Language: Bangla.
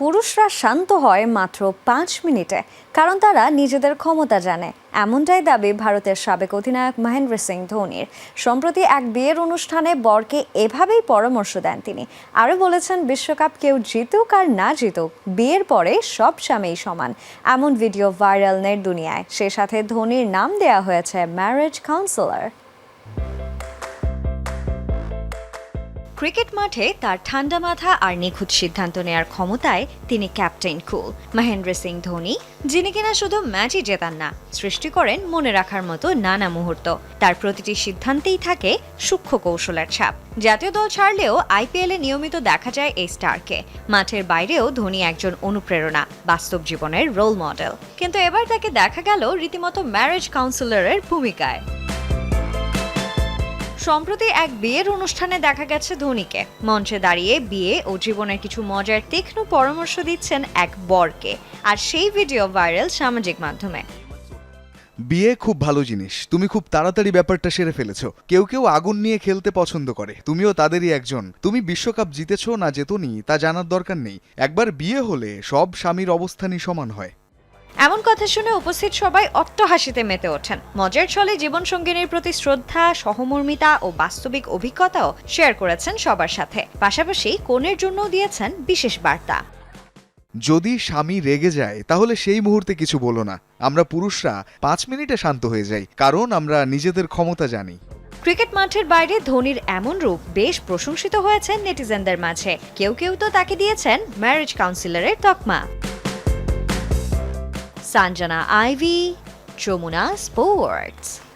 পুরুষরা শান্ত হয় মাত্র পাঁচ মিনিটে, কারণ তারা নিজেদের ক্ষমতা জানে। এমনটাই দাবি ভারতের সাবেক অধিনায়ক মহেন্দ্র সিং ধোনির। সম্প্রতি এক বিয়ের অনুষ্ঠানে বরকে এভাবেই পরামর্শ দেন তিনি। আরও বলেছেন, বিশ্বকাপ কেউ জিতুক আর না জিতুক, বিয়ের পরে সব স্বামীই সমান। এমন ভিডিও ভাইরাল নেট দুনিয়ায়। সে সাথে ধোনির নাম দেয়া হয়েছে ম্যারেজ কাউন্সিলর ক্রিকেট মাঠে তার ঠান্ডা মাথা আর নিখুঁত সিদ্ধান্ত নেয়ার ক্ষমতায় তিনি ক্যাপ্টেন কুল। মহেন্দ্র সিং ধোনি, যিনি কিনা শুধু ম্যাচই জেতান না, সৃষ্টি করেন মনে রাখার মতো নানা মুহূর্ত। তার প্রতিটি সিদ্ধান্তেই থাকে সূক্ষ্ম কৌশলের ছাপ। জাতীয় দল ছাড়লেও আইপিএলে নিয়মিত দেখা যায় এই স্টারকে। মাঠের বাইরেও ধোনি একজন অনুপ্রেরণা, বাস্তব জীবনের রোল মডেল। কিন্তু এবার তাকে দেখা গেল রীতিমতো ম্যারেজ কাউন্সিলরের ভূমিকায়। সম্প্রতি এক বিয়ের অনুষ্ঠানে দেখা গেছে ধোনিকে। মঞ্চে দাঁড়িয়ে বিয়ে ও জীবনের কিছু মজার তীক্ষ্ণ পরামর্শ দিচ্ছেন এক বরকে। আর সেই ভিডিও ভাইরাল সামাজিক মাধ্যমে। বিয়ে খুব ভালো জিনিস। তুমি খুব তাড়াতাড়ি ব্যাপারটা সেরে ফেলেছ। কেউ কেউ আগুন নিয়ে খেলতে পছন্দ করে। তুমিও তাদেরই একজন। তুমি বিশ্বকাপ জিতেছো না জেতনি, তা জানার দরকার নেই। একবার বিয়ে হলে সব স্বামীর অবস্থানই সমান হয়। এমন কথা শুনে উপস্থিত সবাই অট্টহাসিতে মেতে ওঠেন। মজার ছলে জীবনসঙ্গিনীর প্রতি শ্রদ্ধা সহমর্মিতা ও বাস্তবিক অভিজ্ঞতাও শেয়ার করেছেন সবার সাথে। পাশাপাশি কনের জন্যও দিয়েছেন বিশেষ বার্তা। যদি স্বামী রেগে যায় তাহলে সেই মুহূর্তে কিছু বলো না। আমরা পুরুষরা পাঁচ মিনিটে শান্ত হয়ে যাই কারণ আমরা নিজেদের ক্ষমতা জানি। ক্রিকেট মাঠের বাইরে ধোনির এমন রূপ বেশ প্রশংসিত হয়েছে নেটিজেনদের মাঝে। কেউ কেউ তো তাকে দিয়েছেন ম্যারেজ কাউন্সিলরের তকমা। Sanjana Ivy, Trumuna Sports.